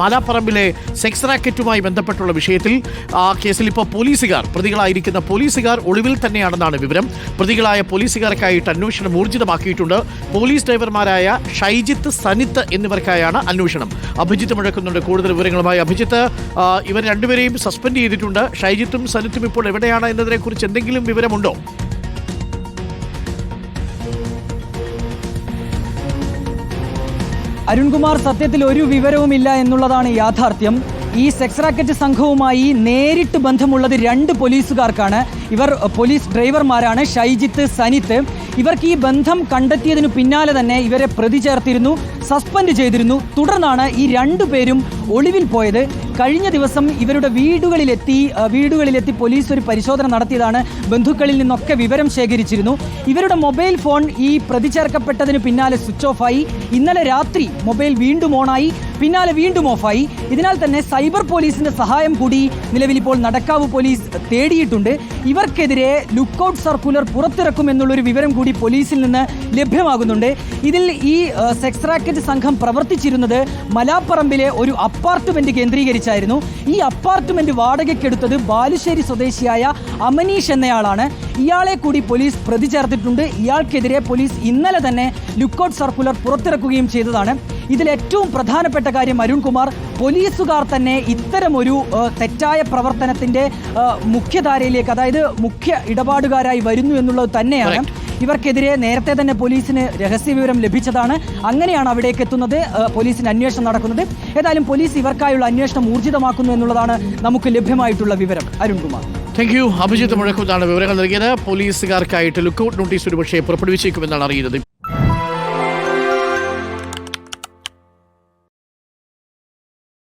മാലാപ്പറമ്പിലെ sex റാക്കറ്റുമായി ബന്ധപ്പെട്ടുള്ള വിഷയത്തിൽ ആ കേസിൽ ഇപ്പോൾ പോലീസുകാർ പ്രതികളായിരിക്കുന്ന പോലീസുകാർ ഒളിവിൽ തന്നെയാണെന്നാണ് വിവരം. പ്രതികളായ പോലീസുകാർക്കായിട്ട് അന്വേഷണം ഊർജിതമാക്കിയിട്ടുണ്ട്. പോലീസ് ഡ്രൈവർമാരായ ഷൈജിത്ത് സനിത്ത് എന്നിവർക്കായാണ് അന്വേഷണം. അഭിജിത്ത് മുഴക്കുന്നുണ്ട്. കൂടുതൽ വിവരങ്ങളുമായി അഭിജിത്ത്. ഇവർ രണ്ടുപേരെയും സസ്പെൻഡ് ചെയ്തിട്ടുണ്ട്. ഷൈജിത്തും സനിത്തും ഇപ്പോൾ എവിടെയാണ് എന്നതിനെക്കുറിച്ച് എന്തെങ്കിലും വിവരമുണ്ടോ? അരുൺകുമാർ സത്യത്തിൽ ഒരു വിവരവുമില്ല എന്നുള്ളതാണ് യാഥാർത്ഥ്യം. ഈ സെക്സ് റാക്കറ്റ് സംഘവുമായി നേരിട്ട് ബന്ധമുള്ളത് രണ്ട് പോലീസുകാർക്കാണ്. ഇവർ പോലീസ് ഡ്രൈവർമാരാണ്. ഷൈജിത്ത് സനിത്ത്. ഇവർക്ക് ഈ ബന്ധം കണ്ടെത്തിയതിനു പിന്നാലെ തന്നെ ഇവരെ പ്രതി ചേർത്തിരുന്നു സസ്പെൻഡ് ചെയ്തിരുന്നു. തുടർന്നാണ് ഈ രണ്ടു പേരും ഒളിവിൽ പോയത്. കഴിഞ്ഞ ദിവസം ഇവരുടെ വീടുകളിലെത്തി വീടുകളിലെത്തി പോലീസ് ഒരു പരിശോധന നടത്തിയതാണ്. ബന്ധുക്കളിൽ നിന്നൊക്കെ വിവരം ശേഖരിച്ചിരുന്നു. ഇവരുടെ മൊബൈൽ ഫോൺ ഈ പ്രതി ചേർക്കപ്പെട്ടതിന് പിന്നാലെ സ്വിച്ച് ഓഫായി. ഇന്നലെ രാത്രി മൊബൈൽ വീണ്ടും ഓണായി. പിന്നാലെ വീണ്ടും ഓഫായി. ഇതിനാൽ തന്നെ സൈബർ പോലീസിന്റെ സഹായം കൂടി നിലവിൽ ഇപ്പോൾ നടക്കാവ് പോലീസ് തേടിയിട്ടുണ്ട്. ഇവർക്കെതിരെ ലുക്കൌട്ട് സർക്കുലർ പുറത്തിറക്കുമെന്നുള്ളൊരു വിവരം കൂടി പോലീസിൽ നിന്ന് ലഭ്യമാകുന്നുണ്ട്. ഇതിൽ ഈ സെക്സ് റാക്കറ്റ് സംഘം പ്രവർത്തിച്ചിരുന്നത് മലാപ്പറമ്പിലെ ഒരു അപ്പാർട്ട്മെന്റ് കേന്ദ്രീകരിച്ചായിരുന്നു. ഈ അപ്പാർട്ട്മെന്റ് വാടകയ്ക്കെടുത്തത് ബാലുശ്ശേരി സ്വദേശിയായ അമനീഷ് എന്നയാളാണ്. ഇയാളെ കൂടി പോലീസ് പ്രതി ചേർത്തിട്ടുണ്ട് ഇയാൾക്കെതിരെ പോലീസ് ഇന്നലെ തന്നെ ലുക്കൌട്ട് സർക്കുലർ പുറത്തിറക്കുകയും ചെയ്തതാണ്. ഇതിൽ ഏറ്റവും പ്രധാനപ്പെട്ട കാര്യം അരുൺകുമാർ പോലീസുകാർ തന്നെ ഇത്തരമൊരു തെറ്റായ പ്രവർത്തനത്തിന്റെ മുഖ്യധാരയിലേക്ക് അതായത് മുഖ്യ ഇടപാടുകാരായി വരുന്നു എന്നുള്ളത് തന്നെയാണ്. ഇവർക്കെതിരെ നേരത്തെ തന്നെ പോലീസിന് രഹസ്യ വിവരം ലഭിച്ചതാണ്. അങ്ങനെയാണ് അവിടേക്ക് എത്തുന്നത് പോലീസിന് അന്വേഷണം നടക്കുന്നത്. ഏതായാലും പോലീസ് ഇവർക്കായുള്ള അന്വേഷണം ഊർജിതമാക്കുന്നു എന്നുള്ളതാണ് നമുക്ക് ലഭ്യമായിട്ടുള്ള വിവരം. അരുൺകുമാർ. താങ്ക് യു അഭിജിത്ത് മുഴക്കുന്നതാണ് വിവരങ്ങൾ നൽകിയത്. പോലീസുകാർക്കായിട്ട് ലുക്കൌട്ട് നോട്ടീസ് ഒരുപക്ഷെ പുറപ്പെടുവിച്ചേക്കുമെന്നാണ് അറിയുന്നത്.